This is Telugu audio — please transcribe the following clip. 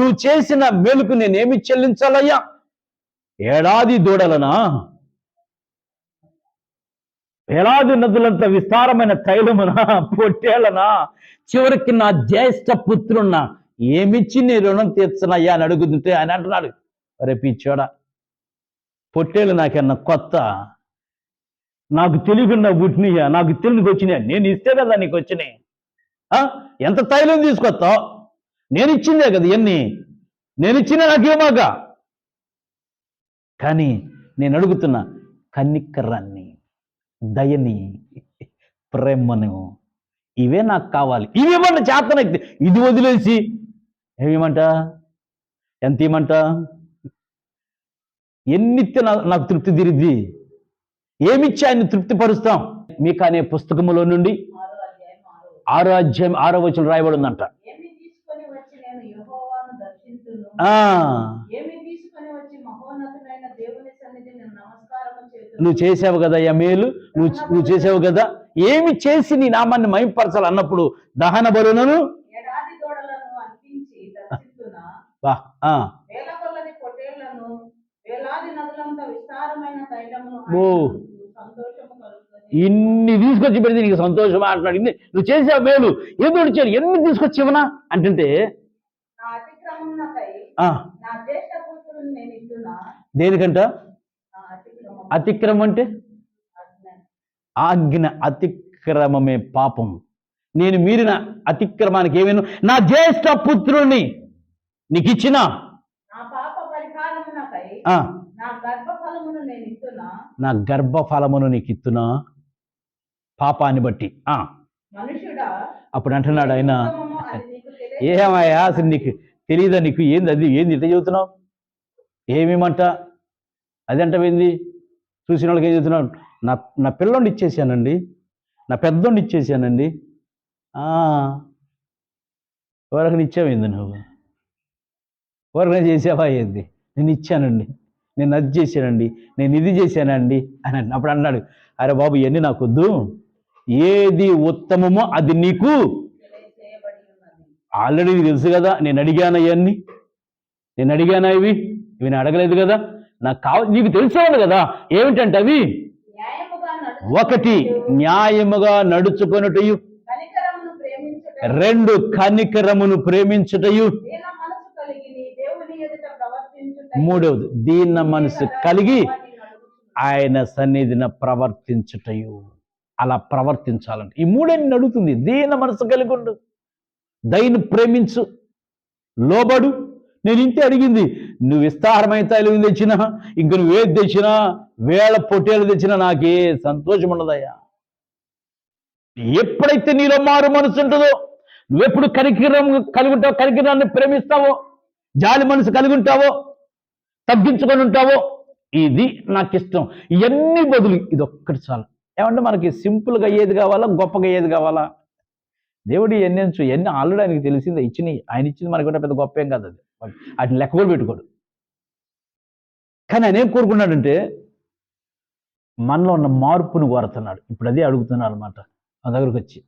నువ్వు చేసిన మేలుకు నేనేమి చెల్లించాలయ్యా? ఏడాది దూడలనా? వేలాది నదులంత విస్తారమైన తైలమున? పొట్టేలనా చివరికి నా జ్యేష్ఠ పుత్రున్న ఏమిచ్చి నీ రుణం తీర్చనయ్యా అని అడుగుతుంటే ఆయన అంటున్నాడు. అరే పిచ్చోడా పొట్టేలు నాకన్నా కొత్త. నాకు తెలియకుండా పుట్టినయ్యా నాకు తెలియక వచ్చినాయా నేను ఇస్తే కదా నీకు వచ్చినాయి ఆ? ఎంత తైలం తీసుకొస్తావు? నేను ఇచ్చిందే కదా ఇవన్నీ. నేను ఇచ్చిన నాకు ఇవ్వమాక. కానీ నేను అడుగుతున్నా కన్నికర్రాన్ని దయని ప్రేమను ఇవే నాకు కావాలి. ఇవేమన్నా చేతనైతే ఇది వదిలేసి ఏమిమంట ఎంత ఇవ్వమంట? ఎన్నిస్తే నా- నాకు తృప్తి తిరిద్ది. ఏమిచ్చి ఆయన్ని తృప్తిపరుస్తాం? మీకు అనే పుస్తకములో నుండి ఆరో అధ్యాయం ఆరో వచనం రాయబడి నువ్వు చేసావు కదా మేలు. నువ్వు నువ్వు చేసావు కదా. ఏమి చేసి నీ నామాన్ని మైంపరచాలి అన్నప్పుడు దహన ఓ. కలుగుతుంది. ఇన్ని తీసుకొచ్చి పెడితే నీకు సంతోషమా అంటున్నాడు. నువ్వు చేసావు మేలు. ఏదో చేయాలి. ఎన్ని తీసుకొచ్చి ఇవ్వనా దేనికంట? అతిక్రమం. అంటే? ఆజ్ఞ. అతిక్రమమే పాపం. నేను మీరిన అతిక్రమానికి ఏమైనా? నా జ్యేష్ఠ పుత్రుణ్ణి నీకు ఇచ్చిన నా గర్భఫలమును నీకు ఇస్తున్నా పాపాన్ని బట్టి. అప్పుడు అంటున్నాడు ఆయన. ఏమయ్యా అసలు నీకు తెలియదా నీకు? ఏంది అది? ఏంది ఇట్లా చెబుతున్నావు ఏమేమంట? అది అంటవేంది చూసిన వాళ్ళకి ఏం చెబుతున్నావు నా నా పిల్లోని ఇచ్చేసానండి. నా పెద్దోడిని ఇచ్చేసానండి. ఎవరికి ఇచ్చావేంది నువ్వు? ఎవరికైనా చేసావా ఏంది? నేను ఇచ్చానండి. నేను అది చేశానండి. నేను ఇది చేశానండి అని అప్పుడు అన్నాడు. అరే బాబు ఇవన్నీ నాకు వద్దు ఏది ఉత్తమమో అది నీకు. ఆల్రెడీ తెలుసు కదా నేను అడిగాను అవన్నీ నేను అడిగాను ఇవి? ఇవి నేను అడగలేదు కదా. నాకు కావ నీకు తెలిసేవాడు కదా ఏమిటంటే అవి? ఒకటి న్యాయముగా నడుచుకొనుటయు. రెండు కనికరమును ప్రేమించుటయు. మూడవది దీన మనసు కలిగి ఆయన సన్నిధిన ప్రవర్తించుటయు. అలా ప్రవర్తించాలంటే. ఈ మూడని అడుగుతుంది దీన మనసు కలిగి ఉండు. దయను ప్రేమించు. లోబడు. నేను ఇంతే అడిగింది నువ్వు విస్తారమైన తైలం తెచ్చినా ఇంక నువ్వు ఏది తెచ్చినా వేళ పొట్టేలు తెచ్చినా నాకే సంతోషం ఉండదయ్యా. ఎప్పుడైతే నీలో మారు మనసు ఉంటుందో నువ్వెప్పుడు కనికిరం కలిగి ఉంటావు కనికిరాన్ని ప్రేమిస్తావో జాలి మనసు కలిగి ఉంటావో తగ్గించుకొని ఉంటావో ఇది నాకు ఇష్టం ఇవన్నీ బదులు ఇది ఒక్కటి చాలు. ఏమంటే మనకి సింపుల్గా అయ్యేది కావాలా గొప్పగా ఏది కావాలా? దేవుడు ఎన్ని ఎన్ని ఆల్రెడీ ఆయనకి తెలిసిందే ఇచ్చినాయి ఆయన ఇచ్చింది మనకి కూడా పెద్ద గొప్ప ఏం కాదు అది. వాటిని లెక్క కూడా పెట్టుకోడు. కానీ ఆయన ఏం కోరుకున్నాడంటే మనలో ఉన్న మార్పును కోరుతున్నాడు. ఇప్పుడు అదే అడుగుతున్నాడు అనమాట మన దగ్గరకు వచ్చి